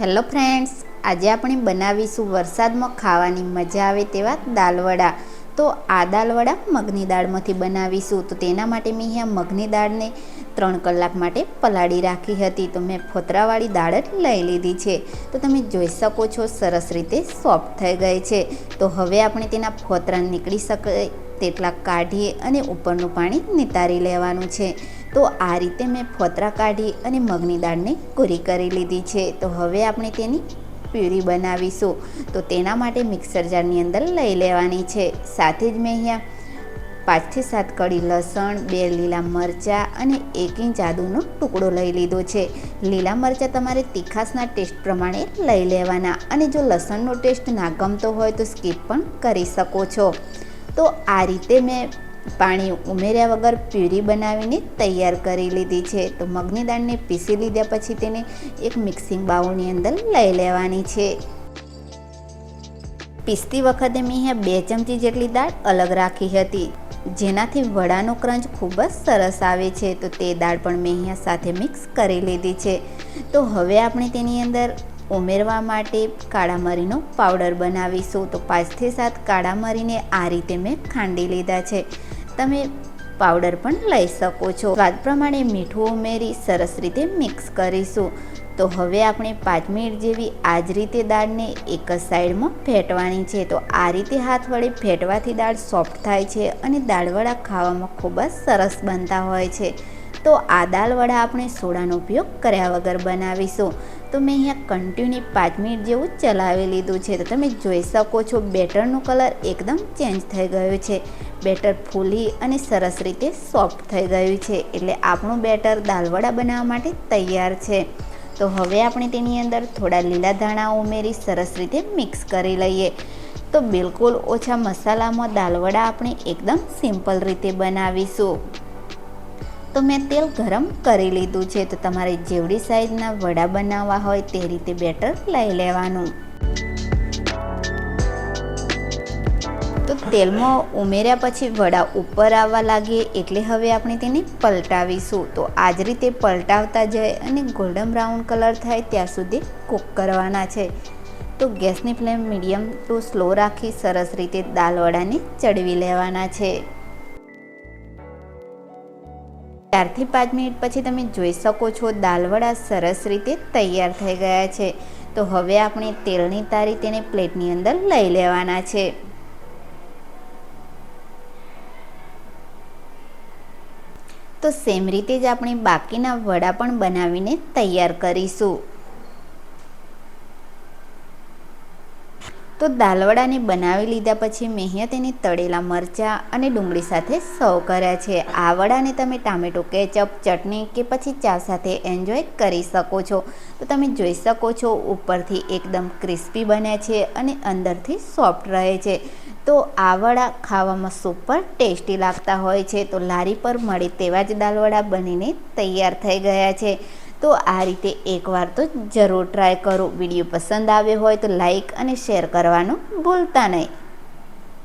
Hello friends આજે આપણે બનાવીશું વરસાદમાં ખાવાની મજા આવે તેવા દાલવડા. તો આ દાલવડા મગની દાળમાંથી બનાવીશું. તો તેના માટે મેં અહીંયા મગની દાળને ત્રણ કલાક માટે પલાળી રાખી હતી. તો મેં ફોતરાવાળી દાળ જ લઈ લીધી છે. તો તમે જોઈ શકો છો, સરસ રીતે સોફ્ટ થઈ ગઈ છે. તો હવે આપણે તેના ફોતરા નીકળી શકે તેટલા કાઢીએ અને ઉપરનું પાણી નિતારી લેવાનું છે. તો આ રીતે મેં ફોતરા કાઢી અને મગની દાળને કોરી કરી લીધી છે. તો હવે આપણે તેની પ્યુરી બનાવીશું. તો તેના માટે મિક્સર જારની અંદર લઈ લેવાની છે. સાથે જ મેં અહીંયા પાંચથી સાત કળી લસણ, બે લીલા મરચાં અને એક ઇંચ આદુનો ટુકડો લઈ લીધો છે. લીલા મરચાં તમારે તીખાસના ટેસ્ટ પ્રમાણે લઈ લેવાના અને જો લસણનો ટેસ્ટ ના ગમતો હોય તો સ્કીપ પણ કરી શકો છો. તો આ રીતે મેં પાણી ઉમેર્યા વગર પ્યુરી બનાવીને તૈયાર કરી લીધી છે. તો મગની દાળને પીસી લીધા પછી તેને એક મિક્સિંગ બાઉલની અંદર લઈ લેવાની છે. પીસતી વખતે મેં અહીંયા બે ચમચી જેટલી દાળ અલગ રાખી હતી, જેનાથી વડાનો ક્રંચ ખૂબ જ સરસ આવે છે. તો તે દાળ પણ મેં અહીંયા સાથે મિક્સ કરી લીધી છે. તો હવે આપણે તેની અંદર ઉમેરવા માટે કાળા મરીનો પાવડર બનાવીશું. તો પાંચથી સાત કાળા મરીને આ રીતે મેં ખાંડી લીધા છે. તમે પાવડર પણ લઈ શકો છો. સ્વાદ પ્રમાણે મીઠું ઉમેરી સરસ રીતે મિક્સ કરીશું. તો હવે આપણે પાંચ મિનિટ જેવી આ જ રીતે દાળને એક જ સાઈડમાં ફેટવાની છે. તો આ રીતે હાથ વડે ફેટવાથી દાળ સોફ્ટ થાય છે અને દાળવડા ખાવામાં ખૂબ જ સરસ બનતા હોય છે. તો આ દાળવડા આપણે સોડાનો ઉપયોગ કર્યા વગર બનાવીશું. તો મેં અહીંયા કન્ટિન્યુ પાંચ મિનિટ જેવું ચલાવી લીધું છે. તો તમે જોઈ શકો છો બેટરનો કલર એકદમ ચેન્જ થઈ ગયો છે. બેટર ફૂલી અને સરસ રીતે સોફ્ટ થઈ ગયું છે એટલે આપણું બેટર દાલવડા બનાવવા માટે તૈયાર છે. તો હવે આપણે તેની અંદર થોડા લીલા ધાણા ઉમેરી સરસ રીતે મિક્સ કરી લઈએ. તો બિલકુલ ઓછા મસાલામાં દાલવડા આપણે એકદમ સિમ્પલ રીતે બનાવીશું. તો મેં તેલ ગરમ કરી લીધું છે, તો તમારે જેવડી સાઈઝના વડા બનાવવા હોય તે રીતે બેટર લઈ લેવાનું. તેલમાં ઉમેર્યા પછી વડા ઉપર આવવા લાગે એટલે હવે આપણે તેને પલટાવીશું. તો આ જ રીતે પલટાવતા જાય અને ગોલ્ડન બ્રાઉન કલર થાય ત્યાં સુધી કૂક કરવાના છે. તો ગેસની ફ્લેમ મીડિયમ ટુ સ્લો રાખી સરસ રીતે દાલ વડાને ચડવી લેવાના છે. ચારથી પાંચ મિનિટ પછી તમે જોઈ શકો છો દાલવડા સરસ રીતે તૈયાર થઈ ગયા છે. તો હવે આપણે તેલની તારી તેને પ્લેટની અંદર લઈ લેવાના છે. તો સેમ રીતે જ આપણે બાકીના વડા પણ બનાવીને તૈયાર કરીશું. તો દાલવડાને બનાવી લીધા પછી મેં તેને તળેલા મરચાં અને ડુંગળી સાથે સર્વ કર્યા છે. આ વડાને તમે ટામેટો, કેચઅપ, ચટણી કે પછી ચા સાથે એન્જોય કરી શકો છો. તો તમે જોઈ શકો છો ઉપરથી એકદમ ક્રિસ્પી બન્યા છે અને અંદરથી સોફ્ટ રહે છે. તો આ વડા ખાવામાં સુપર ટેસ્ટી લાગતા હોય છે. તો લારી પર મળે તેવા જ દાલવડા બનીને તૈયાર થઈ ગયા છે. તો આ રીતે એકવાર તો જરૂર ટ્રાય કરો. વીડિયો પસંદ આવ્યો હોય તો લાઈક અને શેર કરવાનું ભૂલતા નહીં.